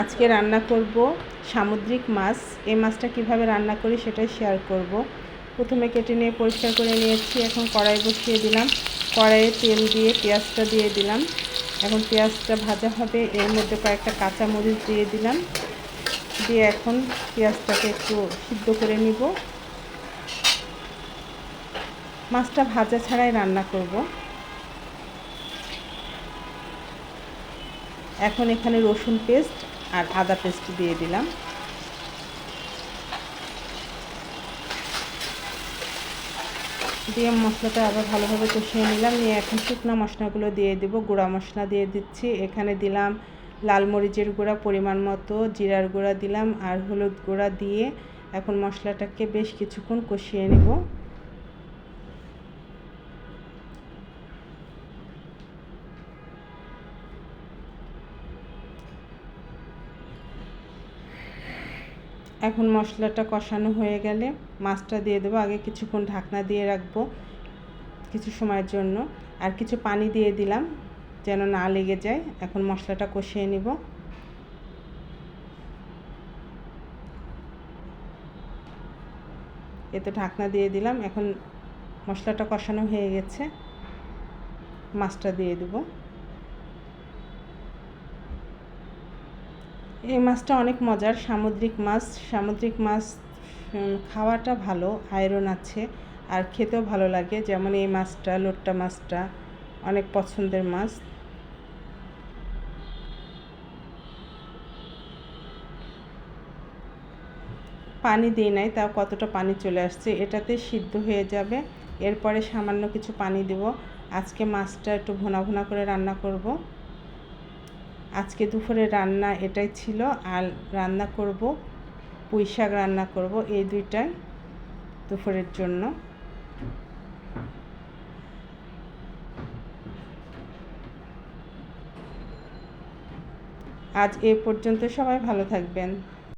আজকে রান্না করব সামুদ্রিক মাছ। এই মাছটা কীভাবে রান্না করি সেটাই শেয়ার করব। প্রথমে কেটে নিয়ে পরিষ্কার করে নিয়েছি, এখন কড়াই বসিয়ে দিলাম। কড়াইয়ে তেল দিয়ে পেঁয়াজটা দিয়ে দিলাম। এখন পেঁয়াজটা ভাজা হবে, এর মধ্যে কয়েকটা কাঁচা মরিচ দিয়ে দিলাম। দিয়ে এখন পেঁয়াজটাকে একটু সিদ্ধ করে নিব। মাছটা ভাজা ছাড়াই রান্না করব। এখন এখানে রসুন পেস্ট আর আদা পেস্ট দিয়ে দিলাম। দিয়ে মশলাটা আবার ভালোভাবে কষিয়ে নিলাম। নিয়ে এখন শুকনো মশলাগুলো দিয়ে দেবো। গুঁড়া মশলা দিয়ে দিচ্ছি। এখানে দিলাম লাল মরিচের গুঁড়া, পরিমাণ মতো জিরার গুঁড়া দিলাম আর হলুদ গুঁড়া দিয়ে এখন মশলাটাকে বেশ কিছুক্ষণ কষিয়ে নেব। এখন মশলাটা কষানো হয়ে গেলে মাছটা দিয়ে দেবো। আগে কিছুক্ষণ ঢাকনা দিয়ে রাখব কিছু সময়ের জন্য। আর কিছু পানি দিয়ে দিলাম যেন না লেগে যায়। এখন মশলাটা কষিয়ে নিব। এতে ঢাকনা দিয়ে দিলাম। এখন মশলাটা কষানো হয়ে গেছে। মাছটা দিয়ে দেবো। এই মাছটা অনেক মজার। সামুদ্রিক মাছ। সামুদ্রিক মাছ খাওয়াটা ভালো আয়রন আছে, আর খেতেও ভালো লাগে। যেমন এই মাছটা, লোট্টা মাছটা, অনেক পছন্দের মাছ। পানি দিই নাই, তাও কতটা পানি চলে আসছে, এটাতে সিদ্ধ হয়ে যাবে। এরপরে সামান্য কিছু পানি দেব। আজকে মাছটা একটু ভোনা ভোনা করে রান্না করব। আজকে দুপুরে রান্না এটাই ছিল আর রান্না করব, পুঁই শাক রান্না করব এই দুইটাই দুপুরের জন্য। আজ এ পর্যন্ত সবাই ভালো থাকবেন।